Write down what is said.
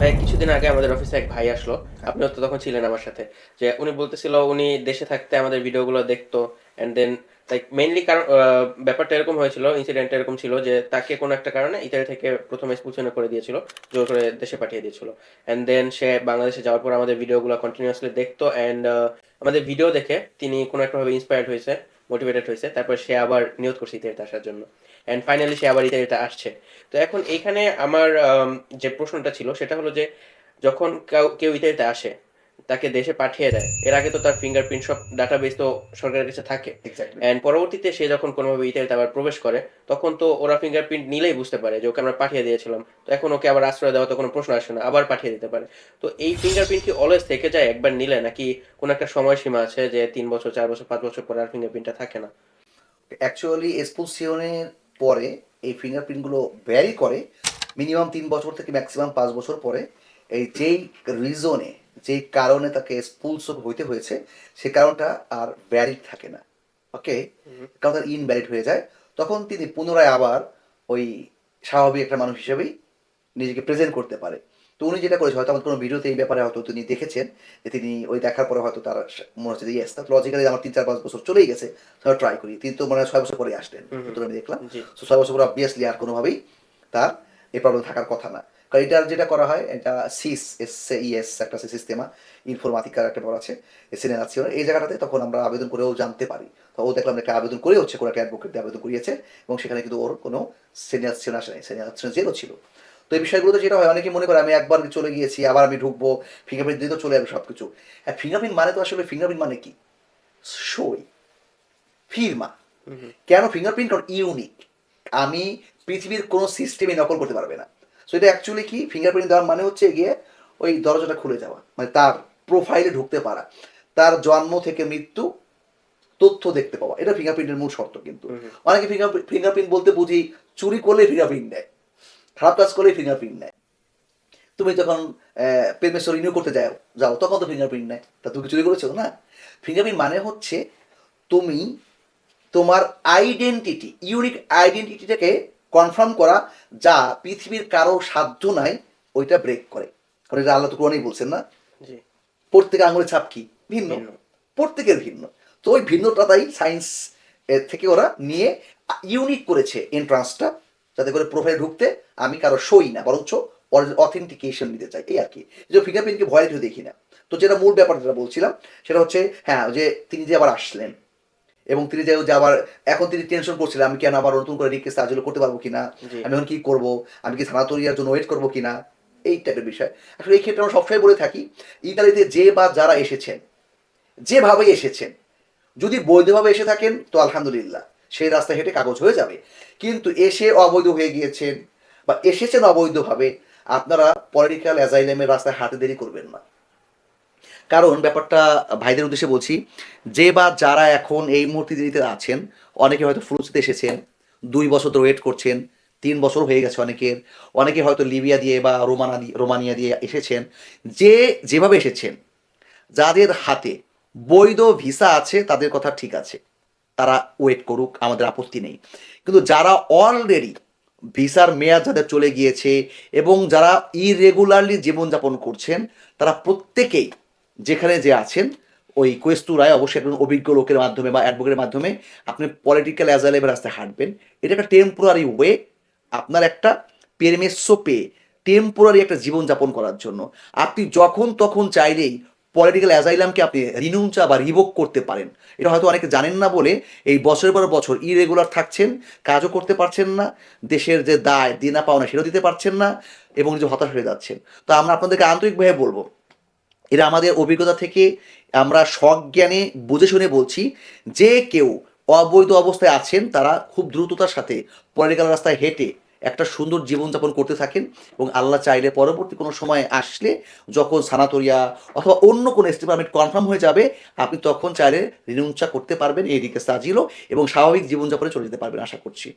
ভাই, কিছুদিন আগে আমাদের অফিসে এক ভাই আসলো। আপনিও তো তখন ছিলেন আমার সাথে। যে উনি বলতেছিল, উনি দেশে থাকতে আমাদের ভিডিওগুলো দেখতো। এন্ড দেন লাইক মেইনলি কারণ ব্যাপারটা এরকম হয়েছিল ইনসিডেন্ট এরকম ছিল যে তাকে কোনো একটা কারণে ইতালি থেকে প্রথমে এক্সপুলশনে করে দিয়েছিল, জোর করে দেশে পাঠিয়ে দিয়েছিল। এন্ড দেন সে বাংলাদেশে যাওয়ার পর আমাদের ভিডিওগুলো কন্টিনিউয়াসলি দেখতো। এন্ড আমাদের ভিডিও দেখে তিনি কোনো একটা ভাবে ইন্সপায়ার্ড হয়েছে। মোটিভেটেড হয়েছে, তারপর সে আবার নিয়োগ করছে ইতালিতে আসার জন্য। অ্যান্ড ফাইনালি সে আবার ইতালিতে আসছে। তো এখন এইখানে আমার যে প্রশ্নটা ছিল, সেটা হলো যে যখন কেউ- ইতালিতে আসে তাকে দেশে পাঠিয়ে দেয়। এর আগে তো তার ফিঙ্গারপ্রিন্ট সব ডাটাবেস তো সরকারের কাছে থাকে। এন্ড পরবর্তীতে সে যখন কোনোভাবে ইতালিতে আবার প্রবেশ করে তখন তো ওরা ফিঙ্গারপ্রিন্ট নিলেই বুঝতে পারে যে ওকে আমরা পাঠিয়ে দিয়েছিলাম। তো এখন ওকে আবার আশ্রয় দেওয়া তো কোনো প্রশ্ন আসে না আবার পাঠিয়ে দিতে পারে। তো এই ফিঙ্গারপ্রিন্ট কি অলওয়েজ থেকে যায় একবার নিলে? নাকি কোনো একটা সময়সীমা আছে যে তিন বছর চার বছর পাঁচ বছর পরে আর ফিঙ্গারপ্রিন্টটা থাকে না? অ্যাকচুয়ালি এক্সপোসিয়নের পরে এই ফিঙ্গারপ্রিন্টগুলো ভ্যারি করে মিনিমাম তিন বছর থেকে ম্যাক্সিমাম পাঁচ বছর পরে। এই যেই রিজনে যেই কারণে তাকে এক্সপুলস হইতে হয়েছে সে কারণটা আর ভ্যালিড থাকে না। ওকে কারণ তার ইনভ্যালিড হয়ে যায়। তখন তিনি পুনরায় আবার ওই স্বাভাবিক একটা মানুষ হিসেবেই নিজেকে প্রেজেন্ট করতে পারে। তো উনি যেটা করেছে হয়তো আমার কোনো ভিডিওতে এই ব্যাপারে হয়তো তিনি দেখেছেন যে তিনি ওই দেখার পরে হয়তো তার মনে হচ্ছে যে ইয়েস তা লজিক্যালি আমার তিন চার পাঁচ বছর চলেই গেছে তাহলে ট্রাই করি। তিনি তো মানে ছয় বছর পরে আসলেন আমি দেখলাম। তো ছয় বছর পরে অবভিয়াসলি আর কোনোভাবেই তার এই প্রবলেম থাকার কথা না। কারণ এটার যেটা করা হয় এটা সিস এস ইএস একটা সিস্টেমা ইনফরমাতিকার একটা বড় আছে সিনেলাসিও এই জায়গাটাতে তখন আমরা আবেদন করেও জানতে পারি। তো ও দেখলাম একটা আবেদন করে হচ্ছে কোনো একটা অ্যাডভোকেট আবেদন করিয়েছে এবং সেখানে কিন্তু ওর কোনো সিনিয়ার আসে নাই সিনিয়ার জেরো ছিল। তো এই বিষয়গুলোতে যেটা হয় অনেকে মনে করে আমি একবার চলে গিয়েছি আবার আমি ঢুকবো ফিঙ্গারপ্রিন্ট দিয়ে তো চলে যাবে সব কিছু হ্যাঁ ফিঙ্গারপ্রিন্ট মানে তো আসলে ফিঙ্গারপ্রিন্ট মানে কি? সই ফিরমা। কেন? ফিঙ্গারপ্রিন্ট কারণ ইউনিক আমি পৃথিবীর কোনো সিস্টেমে নকল করতে পারবে না। সো এটা অ্যাকচুয়ালি কি? ফিঙ্গারপ্রিন্ট দেওয়ার মানে হচ্ছে গিয়ে ওই দরজাটা খুলে যাওয়া। মানে তার প্রোফাইলে ঢুকতে পারা। তার জন্ম থেকে মৃত্যু তথ্য দেখতে পাওয়া। এটা ফিঙ্গারপ্রিন্টের মূল শর্ত কিন্তু। অনেকে ফিঙ্গার ফিঙ্গারপ্রিন্ট বলতে বুঝি চুরি করলে ফিঙ্গারপ্রিন্ট নেয়। খারাপ কাজ করলে ফিঙ্গারপ্রিন্ট নেয়। তুমি যখন পেমেন্ট রিনিউ করতে যাও যাও তখন তো ফিঙ্গারপ্রিন্ট নেয়। তা তুমি চুরি করেছ? না। ফিঙ্গারপ্রিন্ট মানে হচ্ছে তুমি তোমার আইডেন্টিটি ইউনিক আইডেন্টিটিটাকে কনফার্ম করা যা পৃথিবীর কারও সাধ্য নাই ওইটা ব্রেক করে। কারণ এটা আল্লাহ তো কোরআনই বলছেন না। প্রত্যেকের আঙুলের ছাপ কি? ভিন্ন। প্রত্যেকের ভিন্ন। তো ওই ভিন্নতাটাই সায়েন্স থেকে ওরা নিয়ে ইউনিক করেছে এন্ট্রান্সটা যাতে করে প্রোফাইল ঢুকতে আমি কারও সই না বরঞ্চ অথেন্টিকেশন নিতে চাই। এই আর কি। যে ফিঙ্গারপ্রিন্টকে ভয় দেখি না। তো যেটা মূল ব্যাপার যেটা বলছিলাম সেটা হচ্ছে হ্যাঁ যে তিনি যে আবার আসলেন এবং তিনি যে যে আবার এখন তিনি টেনশন করছিলেন আমি কেন আবার নতুন করে রিকোয়েস্ট আজলে করতে পারব কিনা? আমি এখন কি করব? আমি কি স্থানান্তরিয়ার জন্য ওয়েট করব কিনা? এই টাইপের বিষয়। আসলে এই ক্ষেত্রে আমরা সবসময় বলে থাকি ইতালিতে যে বা যারা এসেছেন যেভাবে এসেছেন যদি বৈধভাবে এসে থাকেন তো আলহামদুলিল্লাহ সেই রাস্তায় হেঁটে কাগজ হয়ে যাবে। কিন্তু এসে অবৈধ হয়ে গিয়েছেন বা এসেছেন অবৈধভাবে আপনারা পলিটিক্যাল অ্যাজাইলেমের রাস্তায় হাতে দেরি করবেন না। কারণ ব্যাপারটা ভাইদের উদ্দেশ্যে বলছি, যে বা যারা এখন এই মুহূর্তে দিল্লিতে আছেন, অনেকে হয়তো ফ্লুসিতে এসেছেন দুই বছর ধরে ওয়েট করছেন, তিন বছর হয়ে গেছে অনেকের, অনেকে হয়তো লিবিয়া দিয়ে বা রোমানা দিয়ে রোমানিয়া দিয়ে এসেছেন, যে যেভাবে এসেছেন, যাদের হাতে বৈধ ভিসা আছে, তাদের কথা ঠিক আছে, তারা ওয়েট করুক, আমাদের আপত্তি নেই। কিন্তু যারা অলরেডি ভিসার মেয়াদ যাদের চলে গিয়েছে, এবং যারা ইরেগুলারলি জীবনযাপন করছেন, তারা প্রত্যেকেই যেখানে যে আছেন, ওই কোয়েস্তুরায় অবশ্যই একজন অভিজ্ঞ লোকের মাধ্যমে বা অ্যাডভোকেটের মাধ্যমে আপনি পলিটিক্যাল অ্যাজাইলেমের রাস্তায় হাঁটবেন। এটা একটা টেম্পোরারি ওয়ে আপনার একটা পেরমেসো পেয়ে টেম্পোরারি একটা জীবনযাপন করার জন্য। আপনি যখন তখন চাইলেই পলিটিক্যাল অ্যাজাইলামকে আপনি রিনুঞ্চা বা রিভোক করতে পারেন। এটা হয়তো অনেকে জানেন না বলে এই বছরের পর বছর ইরেগুলার থাকছেন, কাজও করতে পারছেন না, দেশের যে দায়, দিনা পাওনা সেটাও দিতে পারছেন না, এবং যে হতাশ হয়ে যাচ্ছেন। তো আমরা আপনাদেরকে আন্তরিকভাবে বলব এটা আমাদের অভিজ্ঞতা থেকে আমরা সজ্ঞানে বুঝে শুনে বলছি যে কেউ অবৈধ অবস্থায় আছেন, তারা খুব দ্রুততার সাথে পলিটিক্যাল রাস্তায় হেঁটে একটা সুন্দর জীবনযাপন করতে থাকেন এবং আল্লাহ চাইলে পরবর্তী কোনো সময় আসলে যখন সানাতরিয়া অথবা অন্য কোনো স্টেপ পারমিট কনফার্ম হয়ে যাবে, আপনি তখন চাইলে রিনুঞ্চা করতে পারবেন, এই রিকে সাজিলো এবং স্বাভাবিক জীবনযাপনে চলে যেতে পারবেন, আশা করছি।